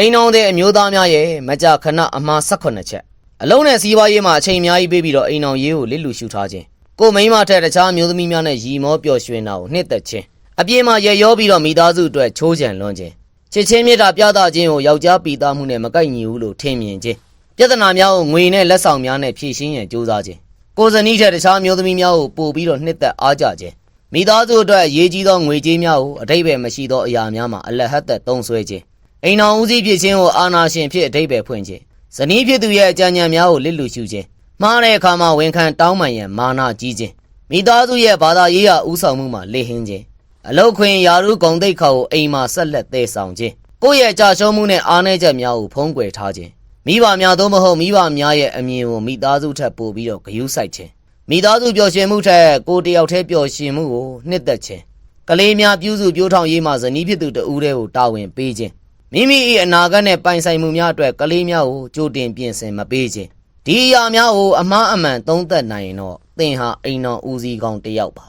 အိမ်အောင်တဲ့အမျိုးသားများရဲ့မကြခဏအမှား18ချက်အလုံးနဲ့စီးပွားရေးမှာအချိန်အများကြီးပေးပြီးတော့အိမ်အောင်ရေးကိုလစ်လူရှုထားခြင်းကိုမိန်းမထက်တခြားမျိုးသမီးများနဲ့ရီမောပျော်ရွှင်တာကိုနှစ်သက်ခြင်းအပြင်းမှာရရောပြီးတော့မိသားစုအတွက်ချိုးချံလွန်ခြင်းချစ်ချင်းမြတ်တာပြသခြင်းကိုယောက်ျားပီသားမှုနဲ့မကိုက်ညီဘူးလို့ထင်မြင်ခြင်းပြဿနာများကိုငွေနဲ့လက်ဆောင်များနဲ့ဖြည့်ရှင်းရန်ကြိုးစားခြင်းကိုယ်စနီးထက်တခြားမျိုးသမီးများကိုပို့ပြီးတော့နှစ်သက်အားကြခြင်းမိသားစုအတွက်အရေးကြီးသောငွေကြေးများကိုအထိပ္ပယ်မရှိသောအရာများမှာအလတ်ဟတ်သက်သုံးဆွဲခြင်း အိမ်တော်ဦးစီးဖြစ်ခြင်းကိုအာနာရှင်ဖြစ်အတိတ်ပဲဖွင့်ခြင်းဇနီးဖြစ်သူရဲ့အကြံဉာဏ်များကိုလစ်လူရှုခြင်းမှားတဲ့အခါမှာဝန်ခံတောင်းပန်ရန်မာနကြီးခြင်းမိသားစုရဲ့ဘာသာရေးရာဥဆောင်မှုမှာလေဟင်းခြင်းအလုတ်ခွင်ယာရုဂုံတိတ်ခါကိုအိမ်မှာဆက်လက်သေးဆောင်ခြင်းကိုယ့်ရဲ့ကြာရှုံးမှုနဲ့အားနည်းချက်များကိုဖုံးကွယ်ထားခြင်းမိဘများသို့မဟုတ်မိဘများရဲ့အမြင်ကိုမိသားစုထက်ပိုပြီးတော့ဂရုစိုက်ခြင်းမိသားစုပျော်ရွှင်မှုထက်ကိုယ်တယောက်တည်းပျော်ရွှင်မှုကိုနှစ်သက်ခြင်းကလေးများပြုစုပြိုးထောင်ရေးမှဇနီးဖြစ်သူတဦးတည်းကိုတာဝန်ပေးခြင်း မိမိ၏အနာဂတ်နဲ့ပိုင်ဆိုင်မှုများအတွက်ကလေးများကိုကြိုတင်ပြင်ဆင်မပေးခြင်းဒီအရာများကိုအမှားအမှန်သုံးသပ်နိုင်ရင်တော့သင်ဟာအိမ်တော်ဦးစီးကောင်းတစ်ယောက်ပါ